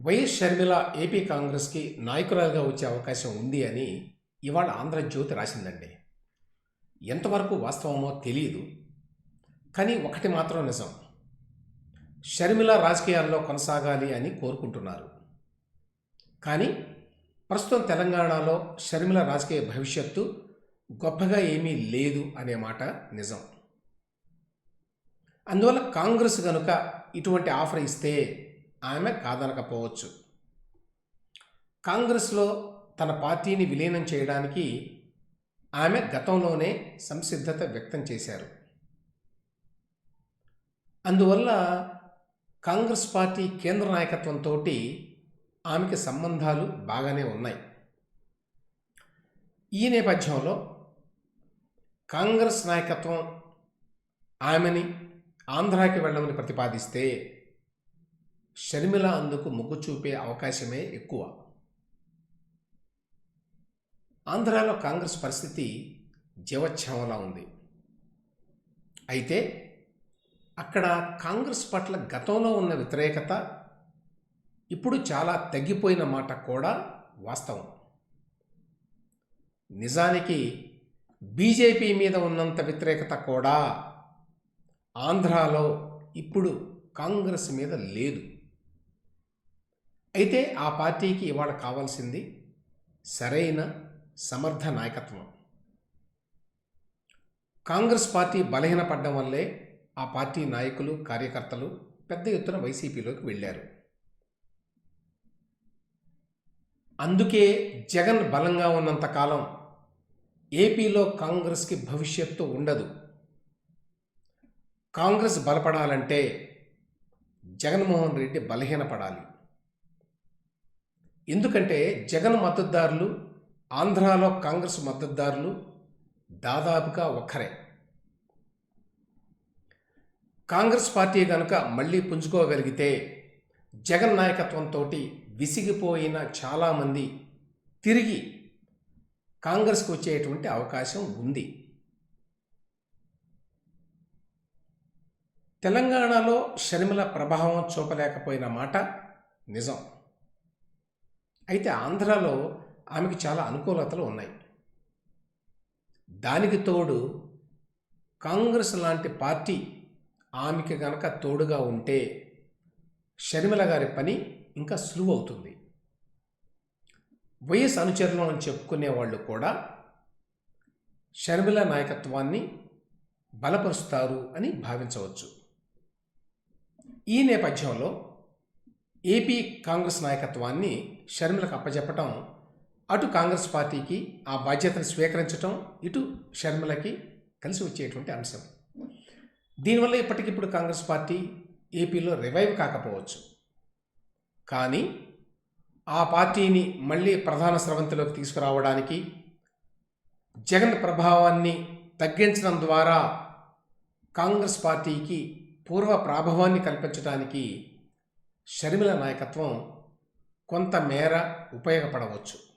YS Sharmila AP కాంగ్రెస్కి నాయకురాలుగా వచ్చే అవకాశం ఉంది అని ఇవాళ ఆంధ్రజ్యోతి రాసిందండి. ఎంతవరకు వాస్తవమో తెలియదు కానీ ఒకటి మాత్రం నిజం. షర్మిల రాజకీయాల్లో కొనసాగాలి అని కోరుకుంటున్నారు. కానీ ప్రస్తుతం తెలంగాణలో షర్మిల రాజకీయ భవిష్యత్తు గొప్పగా ఏమీ లేదు అనే మాట నిజం. అందువల్ల కాంగ్రెస్ కనుక ఇటువంటి ఆఫర్ ఇస్తే ఆమె కాదనకపోవచ్చు. కాంగ్రెస్లో తన పార్టీని విలీనం చేయడానికి ఆమె గతంలోనే సంసిద్ధత వ్యక్తం చేశారు. అందువల్ల కాంగ్రెస్ పార్టీ కేంద్ర నాయకత్వంతో ఆమెకి సంబంధాలు బాగానే ఉన్నాయి. ఈ నేపథ్యంలో కాంగ్రెస్ నాయకత్వం ఆమెని ఆంధ్రాకి వెళ్ళమని ప్రతిపాదిస్తే షర్మిల అందుకు మొగ్గు చూపే అవకాశమే ఎక్కువ. ఆంధ్రాలో కాంగ్రెస్ పరిస్థితి జీవచ్ఛవంలా ఉంది. అయితే అక్కడ కాంగ్రెస్ పట్ల గతంలో ఉన్న వ్యతిరేకత ఇప్పుడు చాలా తగ్గిపోయిన మాట కూడా వాస్తవం. నిజానికి బీజేపీ మీద ఉన్నంత వ్యతిరేకత కూడా ఆంధ్రాలో ఇప్పుడు కాంగ్రెస్ మీద లేదు. అయితే ఆ పార్టీకి ఇవాళ కావాల్సింది సరైన సమర్థ నాయకత్వం. కాంగ్రెస్ పార్టీ బలహీనపడడం వల్లే ఆ పార్టీ నాయకులు కార్యకర్తలు పెద్ద ఎత్తున వైసీపీలోకి వెళ్ళారు. అందుకే జగన్ బలంగా ఉన్నంతకాలం ఏపీలో కాంగ్రెస్కి భవిష్యత్తు ఉండదు. కాంగ్రెస్ బలపడాలంటే జగన్మోహన్ రెడ్డి బలహీనపడాలి. ఎందుకంటే జగన్ మద్దతుదారులు ఆంధ్రాలో కాంగ్రెస్ మద్దతుదారులు దాదాపుగా ఒక్కరే. కాంగ్రెస్ పార్టీ కనుక మళ్ళీ పుంజుకోగలిగితే జగన్ నాయకత్వంతో విసిగిపోయిన చాలామంది తిరిగి కాంగ్రెస్కి వచ్చేటువంటి అవకాశం ఉంది. తెలంగాణలో షర్మిల ప్రభావం చూపలేకపోయిన మాట నిజం. అయితే ఆంధ్రాలో ఆమెకు చాలా అనుకూలతలు ఉన్నాయి. దానికి తోడు కాంగ్రెస్ లాంటి పార్టీ ఆమెకి గనక తోడుగా ఉంటే షర్మిల గారి పని ఇంకా సులువు అవుతుంది. వైఎస్ అనుచరులు అని చెప్పుకునే వాళ్ళు కూడా షర్మిల నాయకత్వాన్ని బలపరుస్తారు అని భావించవచ్చు. ఈ నేపథ్యంలో ఏపీ కాంగ్రెస్ నాయకత్వాన్ని షర్మిలకు అప్పచెప్పటం అటు కాంగ్రెస్ పార్టీకి ఆ బాధ్యతను స్వీకరించటం ఇటు షర్మిలకి కలిసి వచ్చేటువంటి అంశం. దీనివల్ల ఇప్పటికిప్పుడు కాంగ్రెస్ పార్టీ ఏపీలో రివైవ్ కాకపోవచ్చు. కానీ ఆ పార్టీని మళ్ళీ ప్రధాన స్రవంతిలోకి తీసుకురావడానికి జగన్ ప్రభావాన్ని తగ్గించడం ద్వారా కాంగ్రెస్ పార్టీకి పూర్వ ప్రాభవాన్ని కల్పించడానికి షర్మిల నాయకత్వం కొంత మేర ఉపయోగపడవచ్చు.